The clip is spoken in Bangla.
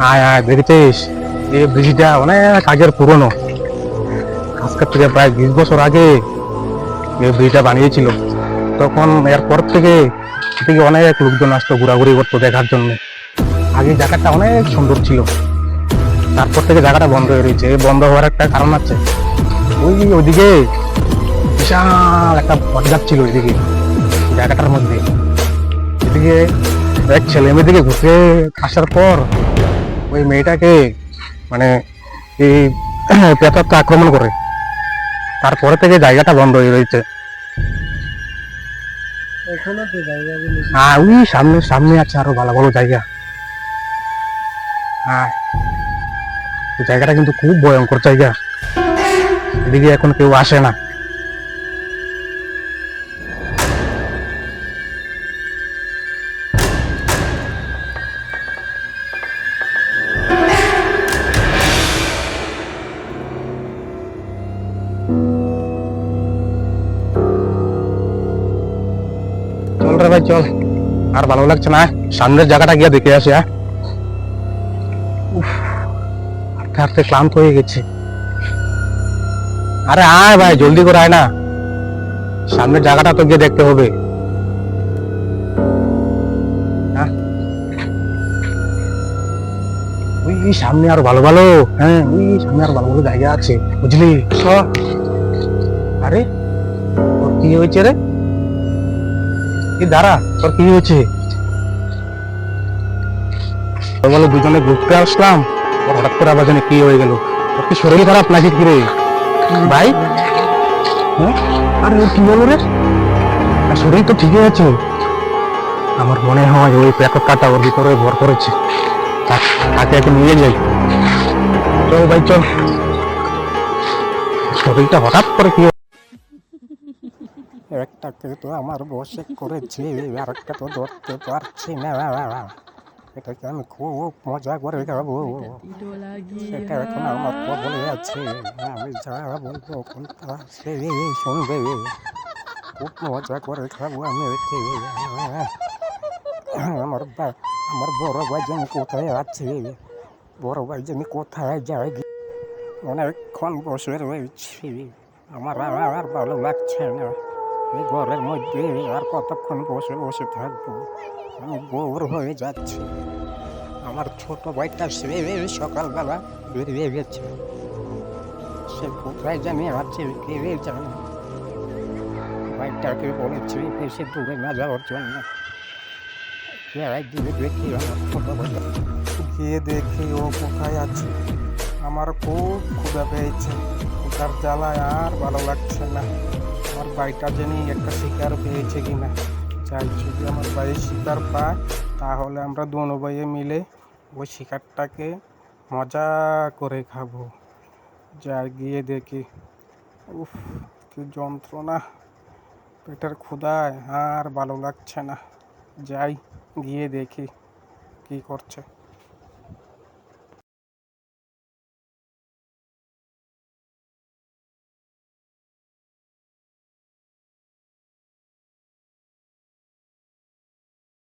আয় আয়, দেখেছিস? এই ব্রিজটা অনেক আগের পুরনো। আজকের থেকে প্রায় বিশ বছর আগে এই ব্রিজটা বানিয়েছিল। তখন এরপর থেকে থেকে অনেক লোকজন আসতো ঘোরাঘুরি করতো দেখার জন্য। আগে জায়গাটা অনেক সুন্দর ছিল। তারপর থেকে জায়গাটা বন্ধ হয়ে রয়েছে। বন্ধ হওয়ার একটা কারণ আছে। ওই ওইদিকে বিশাল একটা বটগাছ ছিল ওইদিকে জায়গাটার মধ্যে। এদিকে এক ছেলে মেয়েদিকে ঘুরতে আসার পর ওই মেয়েটাকে মানে এই পেতারটা আক্রমণ করে। তারপরে থেকে জায়গাটা বন্ধ হয়ে রয়েছে। হ্যাঁ ওই সামনে সামনে আছে আরও ভালো ভালো জায়গা। হ্যাঁ। জায়গাটা কিন্তু খুব ভয়ঙ্কর জায়গা। এদিকে এখন কেউ আসে না। চল রে ভাই চল। আর ভালো লাগছে না? সামনের জায়গাটা গিয়ে দেখে আসি হ্যাঁ? হাঁটতে হাঁটতে ক্লান্ত হয়ে গেছে। আরে আয় ভাই জলদি করে আয় না। সামনের জায়গাটা তো গিয়ে দেখতে হবে। হ্যাঁ? ওই সামনে আরও ভালো ভালো হ্যাঁ ওই সামনে আরও ভালো ভালো জায়গা আছে বুঝলি? আরে কি হয়েছে রে? দাঁড়া? তোর কি হয়েছে? বলো দুজনে ঘুরতে আসলাম ওর হঠাৎ করে আবার কি হয়ে গেল? তোর কি শরীর খারাপ নাকি কি রে? ভাই? হ্যাঁ? আরে ওর কি রে? শরীর তো ঠিকই আছে। আমার মনে হয় ওই প্যাকেট কাটা ওর ভিতরে ভর করেছে। তাকে এখন নিয়ে যাই। চল ভাই, চল। শরীরটা হঠাৎ করে কি একটাকে তো আমার বসে করেছে, আর একটা তো ধরতে পারছি না। এটাকে আমি খুব মজা করে খাব। সেটা এখন আমার বলে আছে, আমি যা বলব কোনটা সে শুনবে। খুব মজা করে খাব আমি আমার বা- আমার বড় ভাই জানি কোথায় আছে, বড় ভাই জানি কোথায় যায়। অনেকক্ষণ বসে রয়েছি, আমার আর ভালো লাগছে না। এই ঘরের মধ্যে আর কতক্ষণ বসে বসে থাকব? আমি বোর হয়ে যাচ্ছি। আমার ছোট ভাইটা সে সকালবেলা বেরিয়ে গেছে। সে কোথায় জানি আছে, কে জানে? ভাইটাকে বলেছি বেশি দূরে না যাওয়ার জন্য। গিয়ে দেখি ও কোথায় আছে। আমার খুব ক্ষুধা পেয়েছে। ক্ষুধার জ্বালায় আর ভালো লাগছে না। আমার ভাইটা জানি একটা শিকার পেয়েছে কিনা। চাই যদি আমার ভাই শিকার পায়, তাহলে আমরা দোনো ভাইয়ে মিলে ওই শিকারটাকে মজা করে খাব। যাই, গিয়ে দেখি। উফ, কি যন্ত্রণা। পেটের ক্ষুধায় আর ভালো লাগছে না। যাই, গিয়ে দেখি কি করছে।